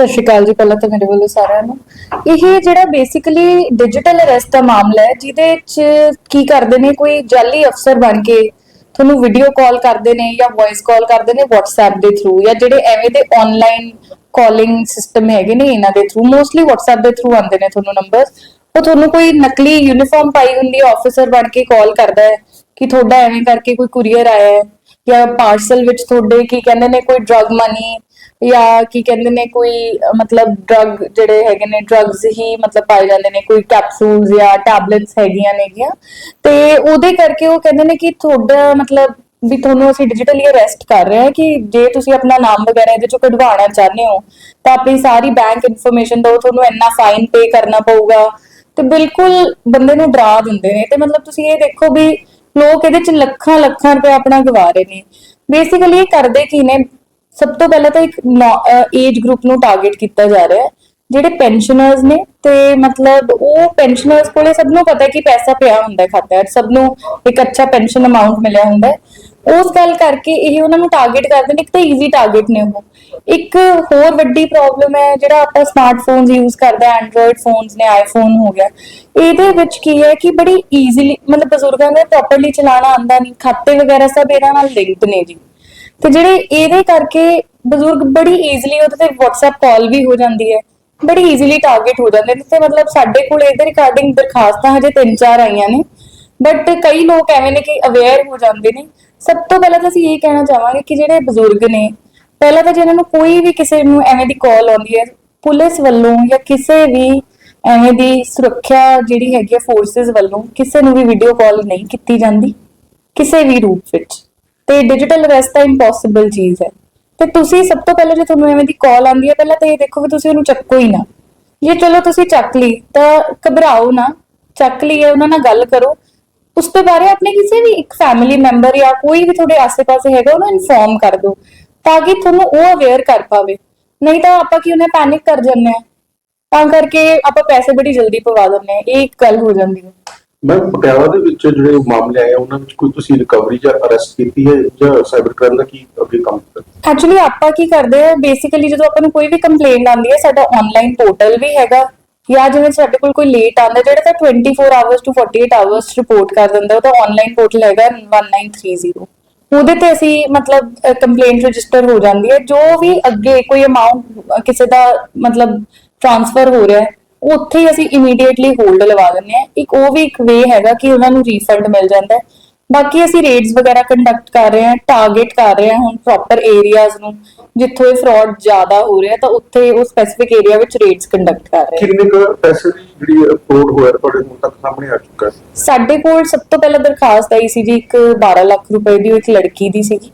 ਸਤਿ ਸ਼੍ਰੀ ਅਕਾਲ ਜੀ, ਪਹਿਲਾਂ ਤਾਂ ਮੇਰੇ ਵੱਲੋਂ ਸਾਰਿਆਂ ਨੂੰ। ਇਹ ਜਿਹੜਾ ਬੇਸਿਕਲੀ ਡਿਜੀਟਲ ਅਰੈਸਟ ਦਾ ਮਾਮਲਾ ਹੈ, ਜਿਹਦੇ ਚ ਕੀ ਕਰਦੇ ਨੇ, ਕੋਈ ਜਾਲੀ ਅਫਸਰ ਬਣ ਕੇ ਤੁਹਾਨੂੰ ਵੀਡੀਓ ਕਾਲ ਕਰਦੇ ਨੇ ਜਾਂ ਵੌਇਸ ਕਾਲ ਕਰਦੇ ਨੇ WhatsApp ਦੇ ਥਰੂ ਜਾਂ ਜਿਹੜੇ ਐਵੇਂ ਦੇ ਆਨਲਾਈਨ ਕਾਲਿੰਗ ਸਿਸਟਮ ਹੈਗੇ ਨੇ ਇਹਨਾਂ ਦੇ ਥਰੂ ਮੋਸਟਲੀ WhatsApp ਦੇ ਥਰੂ ਆਉਂਦੇ ਨੇ ਤੁਹਾਨੂੰ ਨੰਬਰਸ ਉਹ ਤੁਹਾਨੂੰ ਕੋਈ ਨਕਲੀ ਯੂਨੀਫਾਰਮ ਪਾਈ ਹੁੰਦੀ ਆਫੀਸਰ ਬਣ ਕੇ ਕਾਲ ਕਰਦਾ ਹੈ ਕਿ ਤੁਹਾਡਾ ਐਵੇਂ ਕਰਕੇ ਕੋਈ ਕੁਰੀਅਰ ਆਇਆ ਹੈ। ਜਾਂ ਪਾਰਸਲ ਵਿੱਚ ਤੁਹਾਡੇ ਕੀ ਕਹਿੰਦੇ ਨੇ ਕੋਈ ਡਰਗ ਮਨੀ ਜਾਂ ਕੀ ਕਹਿੰਦੇ ਨੇ ਕੋਈ ਮਤਲਬ ਡਰਗ ਜਿਹੜੇ ਹੈਗੇ ਨੇ ਡਰੱਗਸ ਹੀ ਮਤਲਬ ਪਾਏ ਜਾਂਦੇ ਨੇ, ਕੋਈ ਕੈਪਸੂਲਸ ਜਾਂ ਟੈਬਲੇਟਸ ਹੈਗੀਆਂ ਨੇਗੀਆਂ। ਤੇ ਉਹਦੇ ਕਰਕੇ ਉਹ ਕਹਿੰਦੇ ਨੇ ਕਿ ਤੁਹਾਡਾ ਮਤਲਬ ਵੀ ਤੁਹਾਨੂੰ ਅਸੀਂ ਡਿਜੀਟਲੀ ਅਰੈਸਟ ਕਰ ਰਹੇ ਹਾਂ ਕਿ ਜੇ ਤੁਸੀਂ ਆਪਣਾ ਨਾਮ ਵਗੈਰਾ ਇਹਦੇ ਚੋਂ ਕਢਵਾਉਣਾ ਚਾਹੁੰਦੇ ਹੋ, ਤਾਂ ਆਪਣੀ ਸਾਰੀ ਬੈਂਕ ਇਨਫੋਰਮੇਸ਼ਨ ਦਿਓ, ਤੁਹਾਨੂੰ ਇੰਨਾ ਫਾਈਨ ਪੇ ਕਰਨਾ ਪਊਗਾ। ਤੇ ਬਿਲਕੁਲ ਬੰਦੇ ਨੂੰ ਡਰਾ ਦਿੰਦੇ ਨੇ। ਤੇ ਮਤਲਬ ਤੁਸੀਂ ਇਹ ਦੇਖੋ ਵੀ ਲੋਕ ਇਹਦੇ ਚ ਲੱਖਾਂ ਲੱਖਾਂ ਰੁਪਏ ਆਪਣਾ ਗਵਾ ਰਹੇ ਨੇ। ਬੇਸਿਕਲੀ ਇਹ ਕਰਦੇ ਕੀ ਨੇ? ਸਭ ਤੋਂ ਪਹਿਲਾਂ ਤਾਂ ਇੱਕ ਏਜ ਗਰੁੱਪ ਨੂੰ ਟਾਰਗੇਟ ਕੀਤਾ ਜਾ ਰਿਹਾ ਹੈ, ਜਿਹੜੇ ਪੈਨਸ਼ਨਰਸ ਨੇ ਤੇ ਮਤਲਬ ਉਹ ਪੈਨਸ਼ਨਰਸ ਕੋਲੇ ਸਭ ਨੂੰ ਪਤਾ ਹੈ ਕਿ ਪੈਸਾ ਪਿਆ ਹੁੰਦਾ ਹੈ ਖਾਤੇ 'ਚ। ਸਭ ਨੂੰ ਇੱਕ ਅੱਛਾ ਪੈਨਸ਼ਨ ਅਮਾਉਂਟ ਮਿਲਿਆ ਹੁੰਦਾ ਹੈ। ਉਸ ਗੱਲ ਕਰਕੇ ਇਹ ਉਹਨਾਂ ਨੂੰ ਟਾਰਗੇਟ ਕਰਦੇ ਨੇ, ਇੱਕ ਤਾਂ ਈਜ਼ੀ ਟਾਰਗੇਟ ਨੇ ਉਹ। ਇੱਕ ਹੋਰ ਵੱਡੀ ਪ੍ਰੋਬਲਮ ਹੈ, ਜਿਹੜਾ ਆਪਾਂ ਸਮਾਰਟਫੋਨਸ ਯੂਜ਼ ਕਰਦੇ ਆ ਐਂਡਰੋਇਡ ਫੋਨਸ ਨੇ ਆਈਫੋਨ ਹੋ ਗਿਆ। ਇਹਦੇ ਵਿੱਚ ਕੀ ਹੈ ਕਿ ਬੜੀ ਈਜ਼ੀਲੀ ਮਤਲਬ ਬਜ਼ੁਰਗਾਂ ਨੂੰ ਪ੍ਰੋਪਰਲੀ ਚਲਾਉਣਾ ਆਂਦਾ ਨਹੀਂ, ਖਾਤੇ ਵਗੈਰਾ ਸਭ ਇਹਨਾਂ ਨਾਲ ਲਿੰਕਡ ਨੇ ਜੀ। ਤੇ ਜਿਹੜੇ ਇਹਦੇ ਕਰਕੇ ਬਜ਼ੁਰਗ ਬੜੀ ਈਜ਼ੀਲੀ ਉਹਦੇ ਤੇ WhatsApp ਕਾਲ ਵੀ ਹੋ ਜਾਂਦੀ ਹੈ, ਬੜੀ ਈਜ਼ੀਲੀ ਟਾਰਗੇਟ ਹੋ ਜਾਂਦੇ ਨੇ। ਤੇ ਮਤਲਬ ਸਾਡੇ ਕੋਲ ਇਹਦੇ ਰਿਕਾਰਡਿੰਗ ਦਰਖਾਸਤਾਂ ਹਜੇ ਤਿੰਨ ਚਾਰ ਆਈਆਂ ਨੇ। ਬਟ ਕਈ ਲੋਕ ਐਵੇਂ ਨੇ ਕਿ ਅਵੇਅਰ ਹੋ ਜਾਂਦੇ ਨੇ। ਸਭ ਤੋਂ ਪਹਿਲਾਂ ਤਾਂ ਅਸੀਂ ਇਹ ਕਹਿਣਾ ਚਾਹਾਂਗੇ ਕਿ ਜਿਹੜੇ ਬਜ਼ੁਰਗ ਨੇ, ਪਹਿਲਾਂ ਤਾਂ ਜਿਹਨਾਂ ਨੂੰ ਕੋਈ ਵੀ ਕਿਸੇ ਨੂੰ ਐਵੇਂ ਦੀ ਕਾਲ ਆਉਂਦੀ ਹੈ, ਪੁਲਿਸ ਵੱਲੋਂ ਜਾਂ ਕਿਸੇ ਵੀ ਐਵੇਂ ਦੀ ਸੁਰੱਖਿਆ ਜਿਹੜੀ ਹੈਗੀ ਹੈ ਫੋਰਸਸ ਵੱਲੋਂ ਕਿਸੇ ਨੂੰ ਵੀ ਵੀਡੀਓ ਕਾਲ ਨਹੀਂ ਕੀਤੀ ਜਾਂਦੀ, ਕਿਸੇ ਵੀ ਰੂਪ ਵਿੱਚ। ਤੇ ਡਿਜੀਟਲ ਅਰੈਸਟ ਤਾਂ ਇੰਪੋਸੀਬਲ ਚੀਜ਼ ਹੈ। ਤੇ ਤੁਸੀਂ ਸਭ ਤੋਂ ਪਹਿਲਾਂ ਜੇ ਤੁਹਾਨੂੰ ਐਵੇਂ ਦੀ ਕਾਲ ਆਉਂਦੀ ਹੈ, ਪਹਿਲਾਂ ਤਾਂ ਇਹ ਦੇਖੋ ਵੀ ਤੁਸੀਂ ਉਹਨੂੰ ਚੱਕੋ ਹੀ ਨਾ। ਜੇ ਚਲੋ ਤੁਸੀਂ ਚੱਕ ਲਈ, ਤਾਂ ਘਬਰਾਓ ਨਾ। ਚੱਕ ਲਈ ਹੈ ਉਹਨਾਂ ਨਾਲ ਗੱਲ ਕਰੋ। ਉਸ ਤੋਂ ਬਾਰੇ ਆਪਣੇ ਕਿਸੇ ਵੀ ਇੱਕ ਫੈਮਿਲੀ ਮੈਂਬਰ ਜਾਂ ਕੋਈ ਵੀ ਤੁਹਾਡੇ ਆਸ-ਪਾਸੇ ਹੈਗਾ ਉਹਨੂੰ ਇਨਫੋਰਮ ਕਰ ਦਿਓ ਤਾਂ ਕਿ ਤੁਹਾਨੂੰ ਉਹ ਅਵੇਅਰ ਕਰ ਪਾਵੇ। ਨਹੀਂ ਤਾਂ ਆਪਾਂ ਕੀ ਉਹਨੇ ਪੈਨਿਕ ਕਰ ਜੰਨੇ ਆ ਤਾਂ ਕਰਕੇ ਆਪਾਂ ਪੈਸੇ ਬੜੀ ਜਲਦੀ ਪਵਾ ਦਿੰਦੇ ਆ ਇਹ ਇੱਕ ਗੱਲ ਹੋ ਜਾਂਦੀ ਹੈ। ਮੈਂ ਪਟਿਆਲਾ ਦੇ ਵਿੱਚ ਜਿਹੜੇ ਮਾਮਲੇ ਆਏ ਉਹਨਾਂ ਵਿੱਚ ਕੋਈ ਤੁਸੀਂ ਰਿਕਵਰੀ ਜਾਂ ਅਰੈਸਟ ਕੀਤੀ ਹੈ ਜਾਂ ਸਾਈਬਰ ਕ੍ਰਾਈਮ ਦਾ ਕੀ ਅੱਗੇ ਕੰਮ ਐਕਚੁਅਲੀ ਆਪਾਂ ਕੀ ਕਰਦੇ ਆ ਬੇਸਿਕਲੀ ਜਦੋਂ ਆਪਾਂ ਨੂੰ ਕੋਈ ਵੀ ਕੰਪਲੇਂਟ ਆਉਂਦੀ ਹੈ ਸਾਡਾ ਆਨਲਾਈਨ ਪੋਰਟਲ ਵੀ ਹੈਗਾ। ਜਾਂ ਜਿਵੇਂ ਸਾਡੇ ਕੋਲ ਕੋਈ ਲੇਟ ਆਉਂਦਾ, ਜਿਹੜਾ ਤਾਂ 24 ਆਵਰਸ ਟੂ 48 ਆਵਰਸ ਰਿਪੋਰਟ ਕਰ ਦਿੰਦਾ, ਉਹ ਤਾਂ ਆਨਲਾਈਨ ਪੋਰਟਲ ਹੈਗਾ 1930 ਉਹਦੇ ਤੇ ਅਸੀਂ ਮਤਲਬ ਕੰਪਲੇਂਟ ਰਜਿਸਟਰ ਹੋ ਜਾਂਦੀ ਹੈ। ਜੋ ਵੀ ਅੱਗੇ ਕੋਈ ਅਮਾਉਂਟ ਕਿਸੇ ਦਾ ਮਤਲਬ ਟ੍ਰਾਂਸਫਰ ਹੋ ਰਿਹਾ ਹੈ, ਉੱਥੇ ਹੀ ਅਸੀਂ ਇਮੀਡੀਏਟਲੀ ਹੋਲਡ ਲਵਾ ਦਿੰਦੇ ਆ ਇੱਕ ਉਹ ਵੀ ਇੱਕ ਵੇ ਹੈਗਾ ਕਿ ਉਹਨਾਂ ਨੂੰ ਰੀਫੰਡ ਮਿਲ ਜਾਂਦਾ ਹੈ। ਬਾਕੀ ਅਸੀਂ ਰੇਡਸ ਵਗੈਰਾ ਕੰਡਕਟ ਕਰ ਰਹੇ ਹਾਂ ਟਾਰਗੇਟ ਕਰ ਰਹੇ ਹਾਂ ਹੁਣ ਪ੍ਰੋਪਰ ਏਰੀਆਜ਼ ਨੂੰ ਜਿੱਥੋਂ ਇਹ ਫਰਾਡ ਜ਼ਿਆਦਾ ਹੋ ਰਿਹਾ ਤਾਂ ਉੱਥੇ ਉਹ ਸਪੈਸਿਫਿਕ ਏਰੀਆ ਵਿੱਚ ਰੇਡਸ ਕੰਡਕਟ ਕਰ ਰਹੇ ਹਾਂ। ਕਿੰਨੇ ਕੁ ਪੈਸੇ ਦੀ ਜਿਹੜੀ ਫਰੋਡ ਹੋਇਆ ਤੁਹਾਡੇ ਹੁਣ ਤੱਕ ਸਾਹਮਣੇ ਆ ਚੁੱਕਾ ਹੈ? ਸਾਡੇ ਕੋਲ ਸਭ ਤੋਂ ਪਹਿਲਾਂ ਦਰਖਾਸਤ ਆਈ ਸੀ ਜੀ ਇੱਕ 12 ਲੱਖ ਰੁਪਏ ਦੀ ਇੱਕ ਲੜਕੀ ਦੀ ਸੀਗੀ।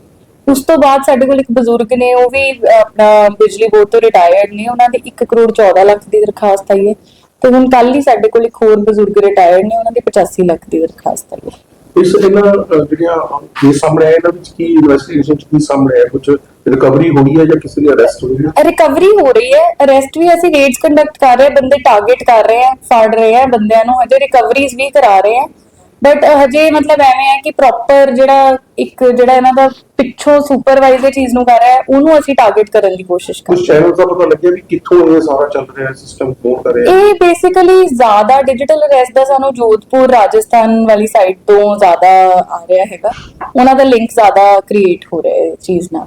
ਉਸ ਤੋਂ ਬਾਅਦ ਸਾਡੇ ਕੋਲ ਇੱਕ ਬਜ਼ੁਰਗ ਨੇ ਉਹ ਵੀ ਆਪਣਾ ਬਿਜਲੀ ਬੋਰਡ ਤੋਂ ਰਿਟਾਇਰਡ ਨੇ ਉਹਨਾਂ ਦੀ 1 ਕਰੋੜ 14 ਲੱਖ ਦੀ ਦਰਖਾਸਤ ਆਈ ਹੈ। ਤੇ ਹੁਣ ਕੱਲ ਹੀ ਸਾਡੇ ਕੋਲ ਇੱਕ ਹੋਰ ਬਜ਼ੁਰਗ ਰਿਟਾਇਰਡ ਨੇ ਉਹਨਾਂ ਦੀ 85 ਲੱਖ ਦੀ ਦਰਖਾਸਤ ਆਈ ਹੈ। ਇਸ ਇਹਨਾਂ ਜਿਹੜੀਆਂ ਕੇਸ ਸਾਹਮਣੇ ਆਏ, ਇਹਨਾਂ ਵਿੱਚ ਕੀ ਇਨਵੈਸਟੀਗੇਸ਼ਨ ਚ ਕੀ ਸਾਹਮਣੇ ਆਇਆ? ਕੁਝ ਰਿਕਵਰੀ ਹੋਈ ਹੈ ਜਾਂ ਕਿਸੇ ਦੀ ਅਰੈਸਟ ਹੋਈ ਹੈ? ਰਿਕਵਰੀ ਹੋ ਰਹੀ ਹੈ। ਅਰੈਸਟ ਵੀ ਅਸੀਂ ਰੇਡਸ ਕੰਡਕਟ ਕਰ ਰਹੇ ਹਾਂ, ਬੰਦੇ ਟਾਰਗੇਟ ਕਰ ਰਹੇ ਹਾਂ, ਫੜ ਰਹੇ ਹਾਂ ਬੰਦਿਆਂ ਨੂੰ। ਹਜੇ ਰਿਕਵਰੀਜ਼ ਵੀ ਕਰਾ ਰਹੇ ਹਾਂ। ਬਟ ਹਜੇ ਮਤਲਬ ਐਵੇਂ ਹੈ ਕਿ ਪ੍ਰੋਪਰ ਜਿਹੜਾ ਇੱਕ ਜਿਹੜਾ ਇਹਨਾਂ ਦਾ ਪਿੱਛੋਂ ਸੁਪਰਵਾਈਜ਼ ਇਹ ਚੀਜ਼ ਨੂੰ ਕਰ ਰਿਹਾ ਹੈ ਉਹਨੂੰ ਅਸੀਂ ਟਾਰਗੇਟ ਕਰਨ ਦੀ ਕੋਸ਼ਿਸ਼ ਕਰ ਕੁਝ ਚੈਨਲ ਦਾ ਪਤਾ ਲੱਗਿਆ ਵੀ ਕਿੱਥੋਂ ਇਹ ਸਾਰਾ ਚੱਲ ਰਿਹਾ ਸਿਸਟਮ ਕੌਣ ਕਰ ਰਿਹਾ ਇਹ ਬੇਸਿਕਲੀ ਜ਼ਿਆਦਾ ਡਿਜੀਟਲ ਅਰੈਸਟ ਦਾ ਸਾਨੂੰ ਜੋਧਪੁਰ ਰਾਜਸਥਾਨ ਵਾਲੀ ਸਾਈਡ ਤੋਂ ਜ਼ਿਆਦਾ ਆ ਰਿਹਾ ਹੈਗਾ। ਉਹਨਾਂ ਦਾ ਲਿੰਕ ਜ਼ਿਆਦਾ ਕ੍ਰੀਏਟ ਹੋ ਰਿਹਾ ਹੈ ਇਸ ਚੀਜ਼ ਨਾਲ।